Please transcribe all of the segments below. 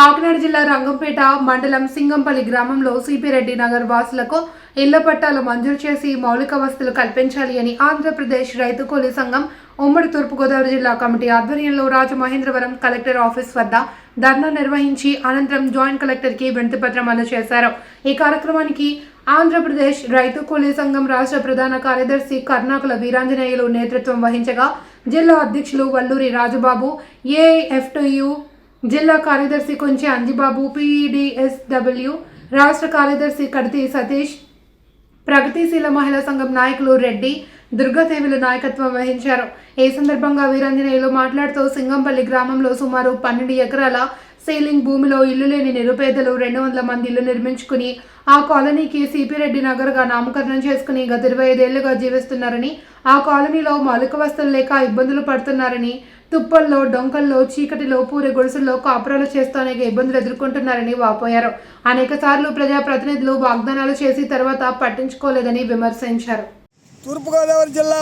కాకినాడ జిల్లా రంగంపేట మండలం సింగంపల్లి గ్రామంలో సిపిరెడ్డి నగర్ వాసులకు ఇళ్ళ పట్టాలు మంజూరు చేసి మౌలిక వసతులు కల్పించాలి అని ఆంధ్రప్రదేశ్ రైతు కూలీ సంఘం ఉమ్మడి తూర్పుగోదావరి జిల్లా కమిటీ ఆధ్వర్యంలో రాజమహేంద్రవరం కలెక్టర్ ఆఫీస్ వద్ద ధర్నా నిర్వహించి అనంతరం జాయింట్ కలెక్టర్కి వినతిపత్రం అందజేశారు ఈ కార్యక్రమానికి ఆంధ్రప్రదేశ్ రైతు కూలీ సంఘం రాష్ట్ర ప్రధాన కార్యదర్శి కర్ణాకుల వీరాంజనేయులు నేతృత్వం వహించగా జిల్లా అధ్యక్షులు వల్లూరి రాజుబాబు ఏఎఫ్టియు జిల్లా కార్యదర్శి కొంచె అంజిబాబు పీఈడిఎస్డబ్ల్యూ రాష్ట్ర కార్యదర్శి కడితి సతీష్ ప్రగతిశీల మహిళా సంఘం నాయకులు రెడ్డి దుర్గాదేవులు నాయకత్వం వహించారు. ఈ సందర్భంగా వీరాంజనేయులు మాట్లాడుతూ సింగంపల్లి గ్రామంలో సుమారు పన్నెండు ఎకరాల సీలింగ్ భూమిలో ఇల్లు లేని నిరుపేదలు రెండు వందల మంది ఇల్లు నిర్మించుకుని ఆ కాలనీకి సిపిరెడ్డి నగర్గా నామకరణం చేసుకుని గత ఇరవై ఐదేళ్ళుగా జీవిస్తున్నారని ఆ కాలనీలో మౌలిక వస్తువులు లేక ఇబ్బందులు పడుతున్నారని తుప్పల్లో డొంకల్లో చీకటిలో పూరి గుడిసెల్లో కాపురాలు చేస్తూ అనేక ఇబ్బందులు ఎదుర్కొంటున్నారని వాపోయారు. అనేక సార్లు ప్రజాప్రతినిధులు వాగ్దానాలు చేసి తర్వాత పట్టించుకోలేదని విమర్శించారు. తూర్పుగోదావరి జిల్లా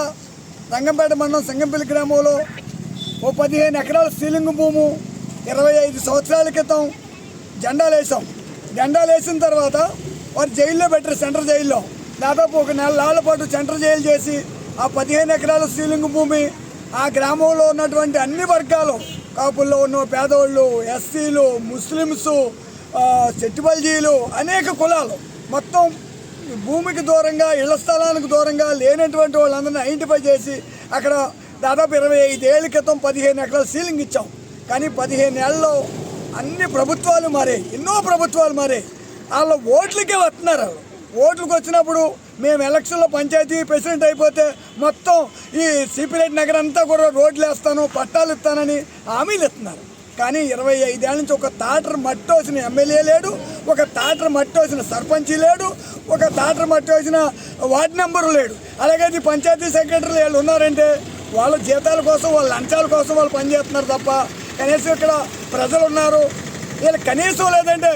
రంగంపేట మండలం సంగంపల్లి గ్రామంలో ఓ పదిహేను ఎకరాల సీలింగ్ భూము ఇరవై ఐదు సంవత్సరాల క్రితం జెండాలు వేసాం జెండాలు వేసిన తర్వాత వారు జైల్లో పెట్టారు సెంట్రల్ జైల్లో. దాదాపు ఒక నెల పాటు సెంట్రల్ జైలు చేసి ఆ పదిహేను ఎకరాల సీలింగ్ భూమి ఆ గ్రామంలో ఉన్నటువంటి అన్ని వర్గాలు కాపుల్లో ఉన్న పేదవాళ్ళు ఎస్సీలు ముస్లిమ్స్ చెట్టుబల్జీలు అనేక కులాలు మొత్తం భూమికి దూరంగా ఇళ్ళ స్థలానికి దూరంగా లేనటువంటి వాళ్ళందరినీ ఐడెంటిఫై చేసి అక్కడ దాదాపు ఇరవై ఐదేళ్ళ క్రితం పదిహేను ఎకరాల సీలింగ్ ఇచ్చాం. కానీ పదిహేను ఏళ్ళలో అన్ని ప్రభుత్వాలు మారే ఎన్నో ప్రభుత్వాలు మారే. వాళ్ళ ఓట్లకే వస్తున్నారు ఓట్లకు వచ్చినప్పుడు మేము ఎలక్షన్లో పంచాయతీ ప్రెసిడెంట్ అయిపోతే మొత్తం ఈ సిపిరెడ్డి నగర్ అంతా కూడా రోడ్లు వేస్తాను పట్టాలు ఇస్తానని హామీలు ఇస్తున్నారు. కానీ ఇరవై ఐదేళ్ళ నుంచి ఒక తాటర్ మట్టి వచ్చిన ఎమ్మెల్యే లేడు ఒక తాటర్ మట్టి వచ్చిన సర్పంచి లేడు ఒక తాటర్ మట్టి వచ్చిన వార్డు నెంబరు లేడు. అలాగే ఈ పంచాయతీ సెక్రటరీలు వీళ్ళు ఉన్నారంటే వాళ్ళ జీతాల కోసం వాళ్ళ లంచాల కోసం వాళ్ళు పనిచేస్తున్నారు తప్ప కనీసం ఇక్కడ ప్రజలు ఉన్నారు వీళ్ళు కనీసం లేదంటే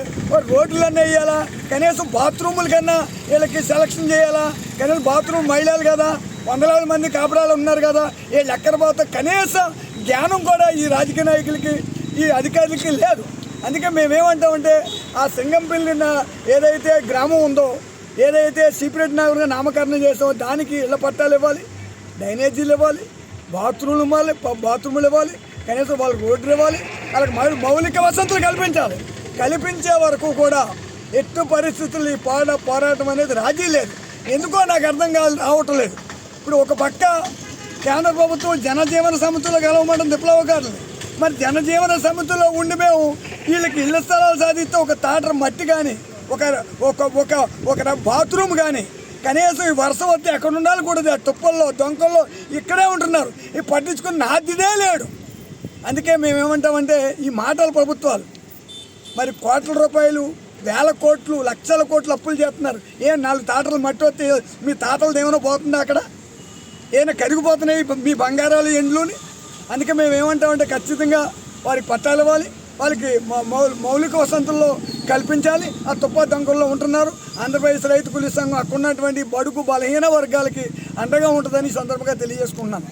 రోడ్లన్నీ వేయాలా? కనీసం బాత్రూముల కన్నా వీళ్ళకి సెలక్షన్ చేయాలా? కనీసం బాత్రూమ్ మహిళలు కదా వందలాది మంది కాపురాలు ఉన్నారు కదా వీళ్ళు ఎక్కడ పోతే కనీసం జ్ఞానం కూడా ఈ రాజకీయ నాయకులకి ఈ అధికారులకి లేదు. అందుకే మేమేమంటామంటే ఆ సింగంపల్లి ఏదైతే గ్రామం ఉందో ఏదైతే సీపరేట్ నగర్గా నామకరణం చేసామో దానికి ఇళ్ళ పట్టాలు ఇవ్వాలి డ్రైనేజీలు ఇవ్వాలి బాత్రూమ్లు ఇవ్వాలి బాత్రూములు ఇవ్వాలి కనీసం వాళ్ళకి రోడ్లు ఇవ్వాలి వాళ్ళకి మౌలిక వసతులు కల్పించాలి. కల్పించే వరకు కూడా ఎట్టు పరిస్థితులు ఈ పాట పోరాటం అనేది రాజీ లేదు. ఎందుకో నాకు అర్థం కాదు రావటం లేదు. ఇప్పుడు ఒక పక్క కేంద్ర ప్రభుత్వం జనజీవన సమితిలో గెలవమంటే విప్లవకారులు. మరి జనజీవన సమితిలో ఉండి మేము వీళ్ళకి ఇళ్ళ స్థలాలు సాధిస్తే ఒక తాటర మట్టి కానీ ఒక ఒక ఒక ఒక బాత్రూమ్ కానీ కనీసం ఈ వర్షం వస్తే ఎక్కడ ఉండాలి కూడా తుప్పల్లో దొంకల్లో ఇక్కడే ఉంటున్నారు. ఈ పట్టించుకుని నాదిదే లేడు. అందుకే మేము ఏమంటామంటే ఈ మాటల ప్రభుత్వాలు. మరి కోట్ల రూపాయలు వేల కోట్లు లక్షల కోట్లు అప్పులు చేస్తున్నారు. ఏ నాలుగు తాటలు మట్టి వస్తే మీ తాటలు ఏమైనా పోతుందా అక్కడ? ఏమైనా కరిగిపోతున్నాయి మీ బంగారాలు ఎండ్లుని? అందుకే మేము ఏమంటామంటే ఖచ్చితంగా వారికి పట్టాలు ఇవ్వాలి. వాళ్ళకి మౌలిక వసంతుల్లో కల్పించాలి. ఆ తుప్ప దంకుల్లో ఉంటున్నారు. ఆంధ్రప్రదేశ్ రైతు కూలీ సంఘం అక్కడ ఉన్నటువంటి బడుగు బలహీన వర్గాలకి అండగా ఉంటుందని సందర్భంగా తెలియజేసుకుంటున్నాను.